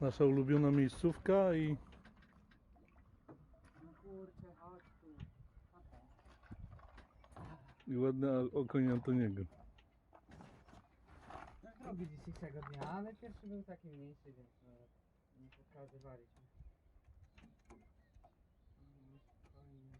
Nasza ulubiona miejscówka i i ładny okoń Antoniego. No drugi dzisiejszego dnia, ale pierwszy był taki mniejszy, więc no, nie pokazywaliśmy. No, spokojnie.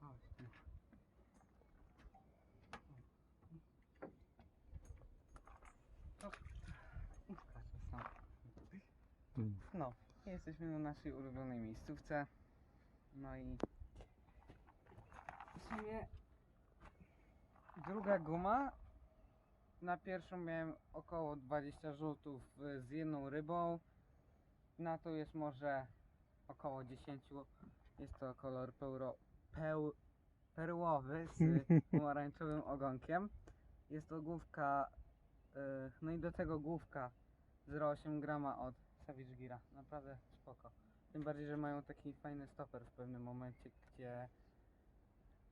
Chodź tu. O. Skaczę sam. Mm. No, jesteśmy na naszej ulubionej miejscówce. No i w sumie druga guma. Na pierwszą miałem około 20 rzutów y, z jedną rybą. Na to jest może około 10. Jest to kolor peuro, peł, perłowy z pomarańczowym ogonkiem. Jest to główka, y, no i do tego główka 0,8 grama od Savage Gira. Naprawdę spoko. Tym bardziej, że mają taki fajny stoper w pewnym momencie, gdzie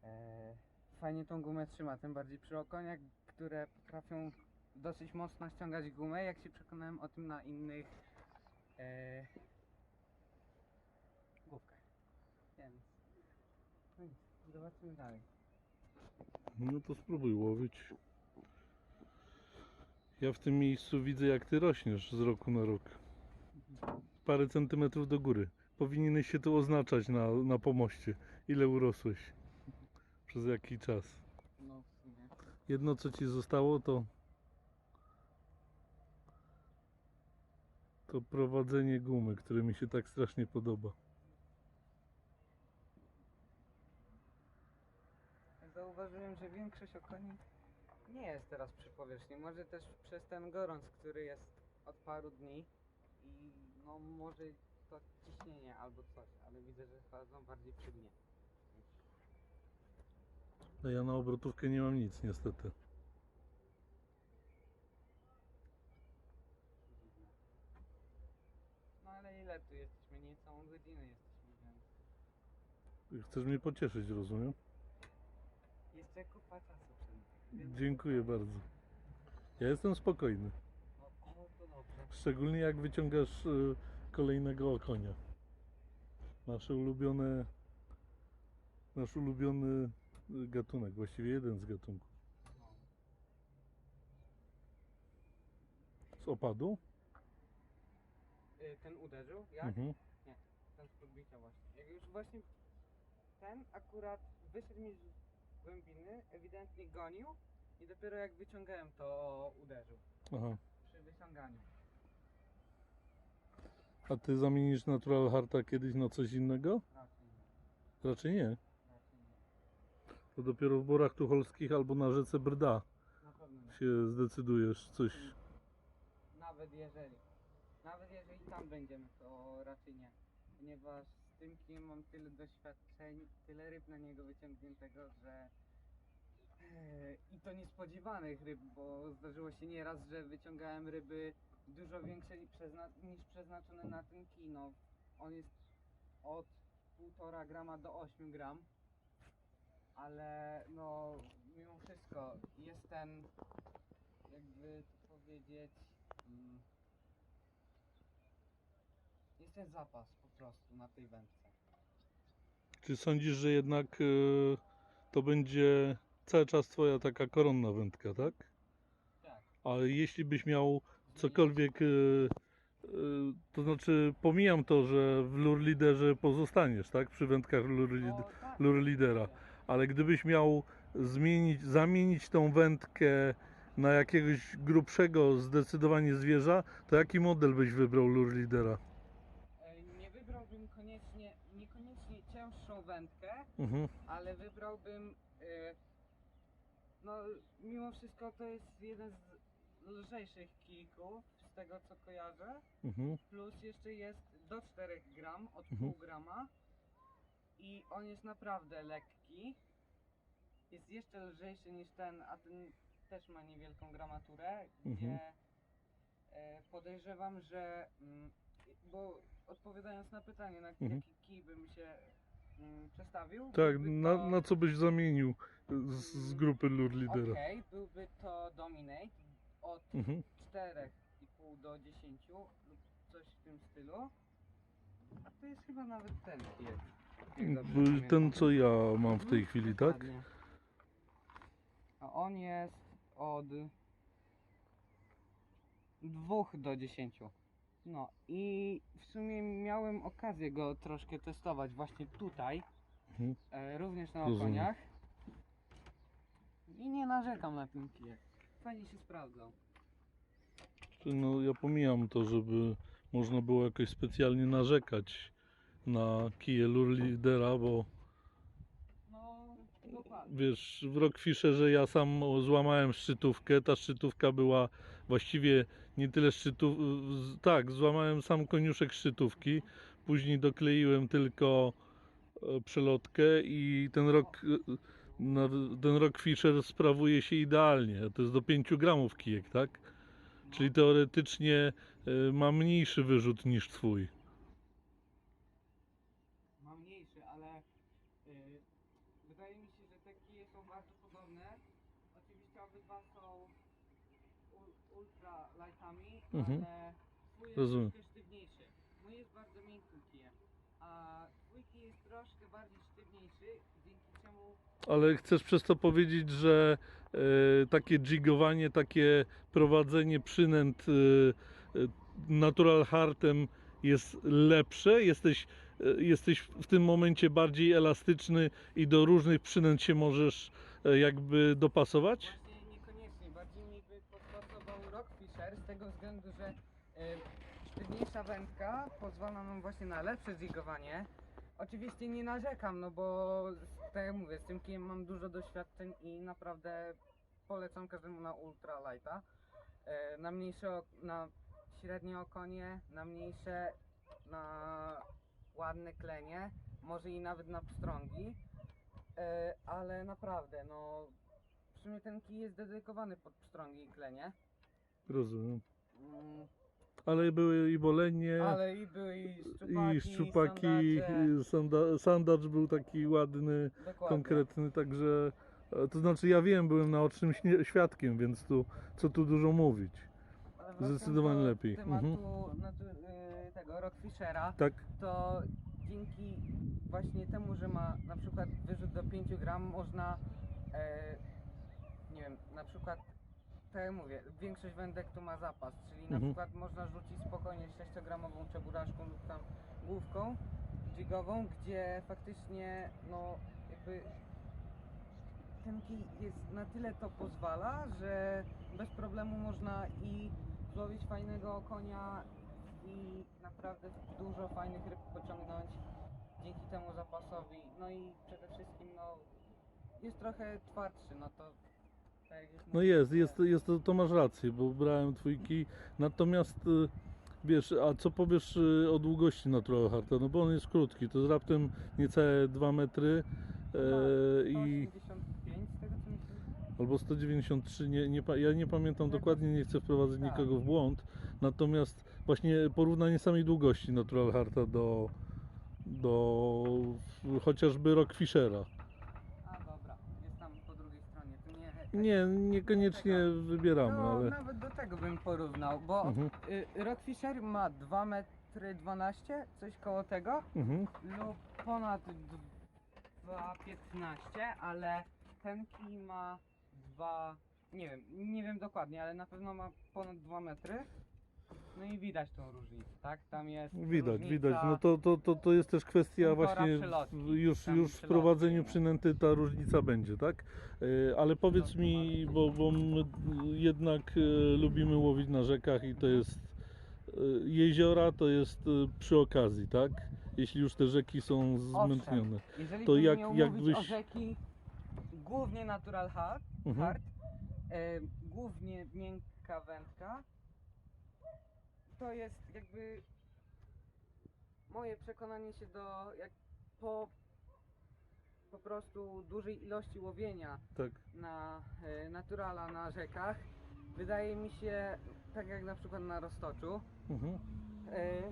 e, fajnie tą gumę trzyma. Tym bardziej przy okoniach, które potrafią dosyć mocno ściągać gumę, jak się przekonałem o tym na innych e, główkach. Więc no nic, zobaczymy dalej. No to spróbuj łowić. Ja w tym miejscu widzę jak ty rośniesz z roku na rok. Parę centymetrów do góry. Powinieneś się tu oznaczać na, na pomoście. Ile urosłeś? Przez jaki czas? No w sumie. Jedno co ci zostało to to prowadzenie gumy, które mi się tak strasznie podoba. Zauważyłem, że większość okoni nie jest teraz przy powierzchni. Może też przez ten gorąc, który jest od paru dni i no może to ciśnienie albo coś, ale widzę, że chodzą bardziej przy dnie. A ja na obrotówkę nie mam nic niestety. No ale ile tu jesteśmy? Niecałą godzinę jesteśmy, więc Chcesz mnie pocieszyć, rozumiem? jeszcze kupa czasu przed nami. Dziękuję bardzo. Ja jestem spokojny. No, no to dobrze. Szczególnie jak wyciągasz y, kolejnego okonia. Nasze ulubione. Nasz ulubiony y, gatunek, właściwie jeden z gatunków. Z opadu? Y, Ten uderzył? Jak? Mhm. ten z podbicia właśnie. Jak już właśnie ten akurat wyszedł mi z głębiny, ewidentnie gonił i dopiero jak wyciągałem to uderzył. Aha. Przy wyciąganiu. A ty zamienisz Natural Harta kiedyś na coś innego? Raczej nie. To dopiero w borach tucholskich albo na rzece Brda Na pewno nie. się zdecydujesz coś. Nawet jeżeli. Nawet jeżeli tam będziemy, to raczej nie. Ponieważ z tym kim mam tyle doświadczeń, tyle ryb na niego wyciągniętego, że e, i to niespodziewanych ryb, bo zdarzyło się nieraz, że wyciągałem ryby dużo większe niż, przezna niż przeznaczone na ten kij. No, on jest od 1,5 grama do 8 gram, ale no mimo wszystko jest ten jakby to powiedzieć mm, jest ten zapas po prostu na tej wędce. Czy sądzisz, że jednak y, to będzie cały czas twoja taka koronna wędka, tak? Tak. Ale jeśli byś miał cokolwiek, y, y, to znaczy pomijam to, że w lure liderze pozostaniesz, tak? Przy wędkach tak, lure lidera. Ale gdybyś miał zmienić, zamienić tą wędkę na jakiegoś grubszego zdecydowanie zwierza, to jaki model byś wybrał lure lidera? Nie wybrałbym koniecznie, niekoniecznie cięższą wędkę, Mhm. ale wybrałbym e, no mimo wszystko to jest jeden z lżejszych kijków z tego co kojarzę. Mhm. Plus jeszcze jest do 4 gram od Mhm. pół grama i on jest naprawdę lekki. Jest jeszcze lżejszy niż ten, a ten też ma niewielką gramaturę, gdzie Mhm. e, podejrzewam, że mm, bo odpowiadając na pytanie, na Mhm. jaki kij bym się mm, przestawił. Tak, byłby na, to- na co byś zamienił z, z grupy lure lidera? Okej, byłby to Dominate od Mhm. 4,5 do 10 lub coś w tym stylu. A to jest chyba nawet ten pamiętam. Ten co ja mam w tej Mhm, chwili, tak? A on jest od 2 do 10. No i w sumie miałem okazję go troszkę testować właśnie tutaj, Mhm. e, również na okoniach. I nie narzekam na ten kijek. Fajnie się No ja pomijam to, żeby można było jakoś specjalnie narzekać na kije lidera, bo No, dokładnie. wiesz, w Rockfisherze ja sam złamałem szczytówkę. Ta szczytówka była właściwie nie tyle szczytów... Tak, złamałem sam koniuszek szczytówki. Później dokleiłem tylko e, przelotkę i ten rock, na- ten Rockfisher sprawuje się idealnie. To jest do 5 gramów kijek, tak? Czyli teoretycznie e, ma mniejszy wyrzut niż twój. Ma mniejszy, ale y, wydaje mi się, że te kije są bardzo podobne. Oczywiście obydwa są ul, ultra lightami, Mhm. ale twój jest Rozumiem. troszkę sztywniejszy. Mój jest bardzo miękkim kijem, a twój kij jest troszkę bardziej sztywniejszy, Ale chcesz przez to powiedzieć, że e, takie jigowanie, takie prowadzenie przynęt e, natural jest lepsze? Jesteś, e, jesteś w tym momencie bardziej elastyczny i do różnych przynęt się możesz e, jakby dopasować? Niekoniecznie, bardziej mi by podpasował Rockfisher z tego względu, że y, sztywniejsza wędka pozwala nam właśnie na lepsze zigowanie. Oczywiście nie narzekam, no bo tak jak mówię, z tym kijem mam dużo doświadczeń i naprawdę polecam każdemu na ultra lighta. Y, na mniejsze, na średnie okonie, na mniejsze, na ładne klenie, może i nawet na pstrągi. E, ale naprawdę, no w sumie ten kij jest dedykowany pod pstrągi i klenie. Rozumiem. Mm, Ale były i bolenie, ale i były i szczupaki, i szczupaki, sandacze, i sanda, sandacz był taki ładny. dokładnie. konkretny, także e, to znaczy ja wiem, byłem naocznym świadkiem, więc tu co tu dużo mówić. Zdecydowanie do lepiej. tematu Mhm. y, tego Rockfishera, Tak? to dzięki właśnie temu, że ma na przykład wyrzut do 5 gram, można e, nie wiem, na przykład tak jak mówię, większość wędek tu ma zapas, czyli na Mhm. przykład można rzucić spokojnie 6-gramową czeburaszką lub tam główką jigową, gdzie faktycznie no jakby ten kij jest na tyle to pozwala, że bez problemu można i złowić fajnego konia i naprawdę dużo fajnych ryb pociągnąć dzięki temu zapasowi. No i przede wszystkim no jest trochę twardszy, no to No mówiłem, jest, jest, jest to, to masz rację, bo brałem twój kij. Natomiast y, wiesz, a co powiesz y, o długości Natural Harta? No bo on jest krótki, to jest raptem niecałe 2 metry e, i 185 z tego co myślę. albo 193, nie, nie, ja nie pamiętam Jakoś- dokładnie, nie chcę wprowadzać tak. nikogo w błąd. Natomiast właśnie porównanie samej długości Natural Harta do, do chociażby Rockfishera. A dobra, jest tam po drugiej stronie, to nie... Nie, niekoniecznie wybieramy, no, ale. nawet do tego bym porównał, bo Mhm, y, Rockfisher ma 2 metry 12, coś koło tego, mhm. lub ponad 2,15, ale ten kij ma 2, nie wiem, nie wiem dokładnie, ale na pewno ma ponad 2 metry. No i widać tą różnicę, tak? Tam jest Widać, różnica, widać. No to, to, to, to jest też kwestia Półtora właśnie już, tam już w prowadzeniu no. przynęty ta różnica będzie, tak? E, Ale powiedz mi, bo, bo my jednak e, lubimy łowić na rzekach i to jest e, jeziora, to jest e, przy okazji, tak? Jeśli już te rzeki są zmętnione. Jeżeli To jak- jak, mówić o byś- rzeki, głównie natural hard, Mhm. hard e, głównie miękka wędka, to jest jakby moje przekonanie się do jak po po prostu dużej ilości łowienia Tak. na e, naturala na rzekach wydaje mi się tak jak na przykład na roztoczu Mhm. e,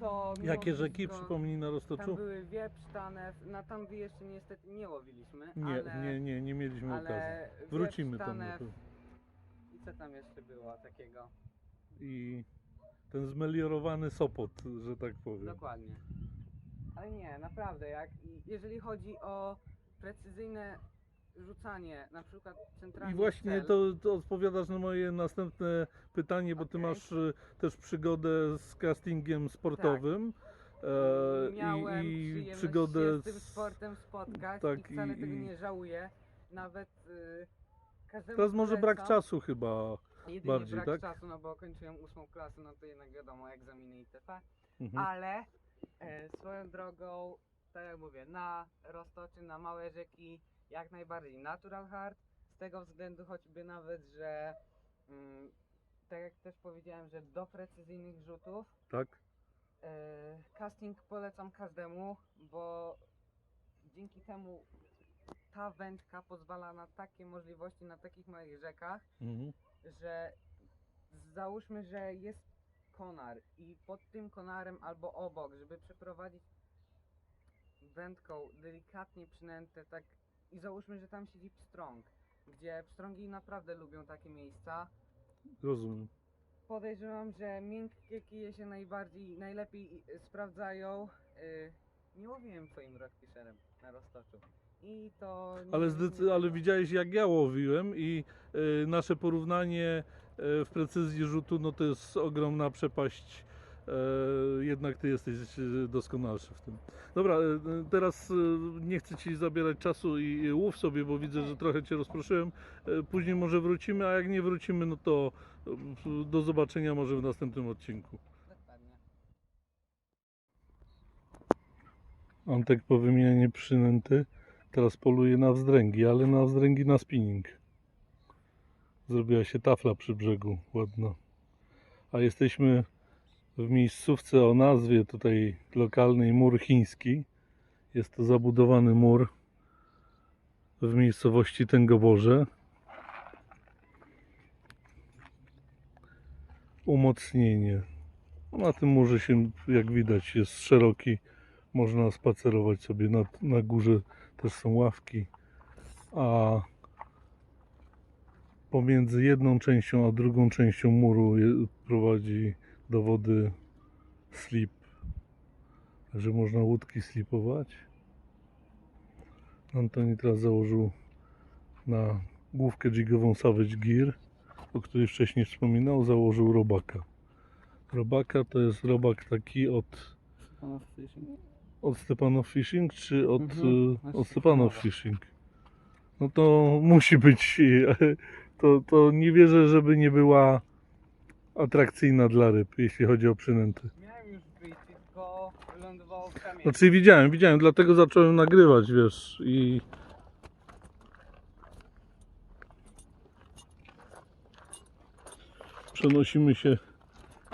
to mimo Jakie rzeki wszystko- przypomnij na Tam Roztoczu? były Wieprz, Tanew, na Tamwy jeszcze niestety nie łowiliśmy, Nie, ale, nie, nie, nie mieliśmy okazji. ale Wieprz, Wrócimy tam. na Tanew pewno. i co tam jeszcze było takiego? I ten zmeliorowany Sopot, że tak powiem. Dokładnie. Ale nie, naprawdę, jak jeżeli chodzi o precyzyjne rzucanie, na przykład centralnie I właśnie to, to odpowiadasz na moje następne pytanie, bo ty Okej. masz e, też przygodę z castingiem sportowym. e, miałem i, i przygodę się z tym sportem spotkać tak, i wcale i- tego nie żałuję. Nawet y, Teraz może brak czasu chyba. Jedynie bardziej, brak tak? czasu, no bo kończyłem ósmą klasę, no to jednak wiadomo, egzaminy itp. Mhm. Ale e, swoją drogą, tak jak mówię, na roztoczy, na małe rzeki, jak najbardziej natural hard. Z tego względu choćby nawet, że mm, tak jak też powiedziałem, że do precyzyjnych rzutów Tak? e, casting polecam każdemu, bo dzięki temu ta wędka pozwala na takie możliwości na takich małych rzekach, Mhm. Że załóżmy, że jest konar i pod tym konarem albo obok, żeby przeprowadzić wędką delikatnie przynęte, tak i załóżmy, że tam siedzi pstrąg, gdzie pstrągi naprawdę lubią takie miejsca. Rozumiem. Podejrzewam, że miękkie kije się najbardziej, najlepiej sprawdzają. Y, nie łowiłem twoim rockfisherem na roztoczu. I to nie, Ale, zdecy- ale widziałeś jak ja łowiłem i e, nasze porównanie e, w precyzji rzutu, no to jest ogromna przepaść. E, jednak ty jesteś e, doskonalszy w tym. Dobra, e, teraz e, nie chcę ci zabierać czasu i, i łów sobie, bo widzę, że trochę cię rozproszyłem. E, później może wrócimy, a jak nie wrócimy, no to e, do zobaczenia może w następnym odcinku. Dokładnie. Antek po wymianie przynęty teraz poluje na wzdręgi, ale na wzdręgi na spinning. Zrobiła się tafla przy brzegu, ładna. A jesteśmy w miejscówce o nazwie tutaj lokalnej Mur Chiński. Jest to zabudowany mur w miejscowości Tęgoborze. Umocnienie. Na tym murze się, jak widać, jest szeroki można spacerować sobie na, na górze też są ławki. A pomiędzy jedną częścią a drugą częścią muru je, prowadzi do wody slip. Także można łódki slipować. Antoni teraz założył na główkę jigową Savage Gear o której wcześniej wspominał założył robaka. Robaka to jest robak taki od od Stepanow Fishing czy od, Mhm, y, od Stepanow. Fishing? No to musi być. y, To, to nie wierzę, żeby nie była atrakcyjna dla ryb, jeśli chodzi o przynęty. Miałem już być, tylko lądowało w kamieniu. Znaczy widziałem, widziałem, dlatego zacząłem nagrywać, wiesz, i... Przenosimy się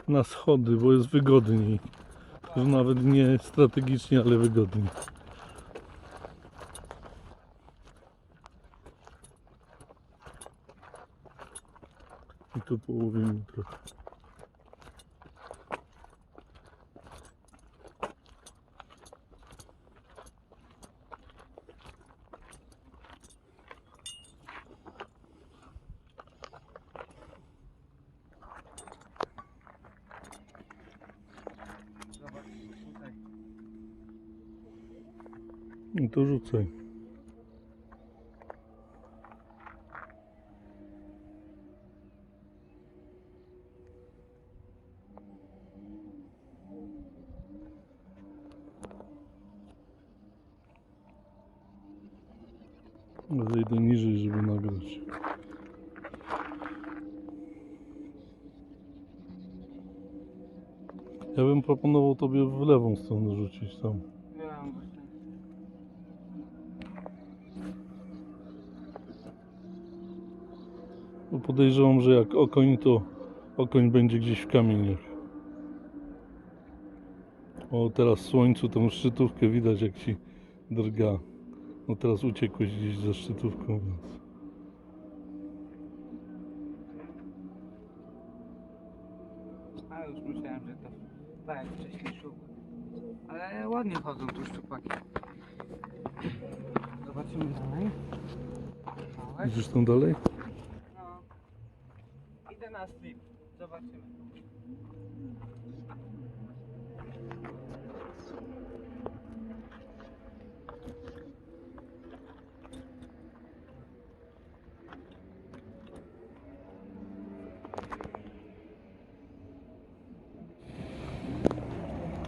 na schody, bo jest wygodniej. Że nawet nie strategicznie, ale wygodniej. I tu połowimy trochę. No to rzucaj. Zejdę niżej, żeby nagrać. Ja bym proponował tobie w lewą stronę rzucić tam. Miałem właśnie. Bo podejrzewam, że jak okoń, to okoń będzie gdzieś w kamieniach. O, teraz w słońcu tą szczytówkę widać jak ci drga. No teraz uciekłeś gdzieś ze szczytówką, więc... A już myślałem, że to Tak jak wcześniej szuk. Ale ładnie chodzą tu szczupaki. Zobaczymy dalej. Małe. Idziesz tam dalej? No. Slip. Zobaczymy.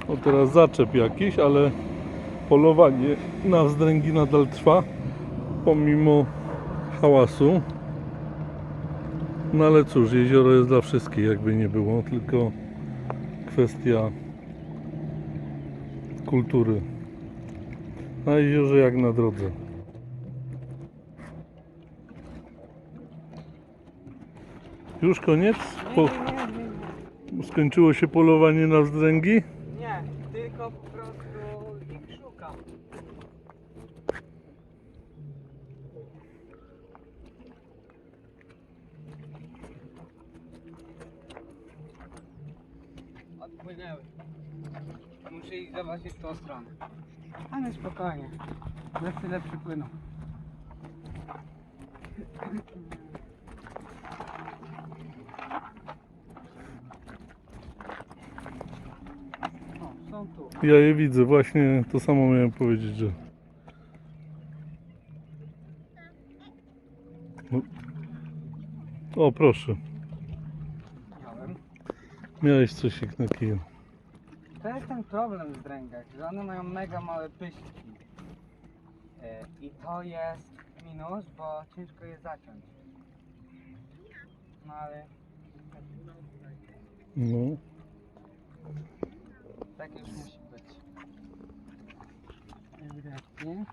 O teraz zaczep jakiś, ale polowanie na wzdręgi nadal trwa pomimo hałasu. No ale cóż, jezioro jest dla wszystkich, jakby nie było, tylko kwestia kultury. Na jeziorze jak na drodze. Już koniec? Po, skończyło się polowanie na wzdręgi? Nie, tylko po prostu ich szukam. Odpłynęły. Ich zobaczyć w tą stronę. Ale spokojnie. Za chwilę przypłyną. O, są tu. Ja je widzę, właśnie to samo miałem powiedzieć, że. No. O, proszę, Miałem. miałeś coś jak na kiju. To jest ten problem w dręgach, że one mają mega małe pyszczki. E, I to jest minus, bo ciężko je zaciąć. No ale No, tak już musi być. Ewidentnie.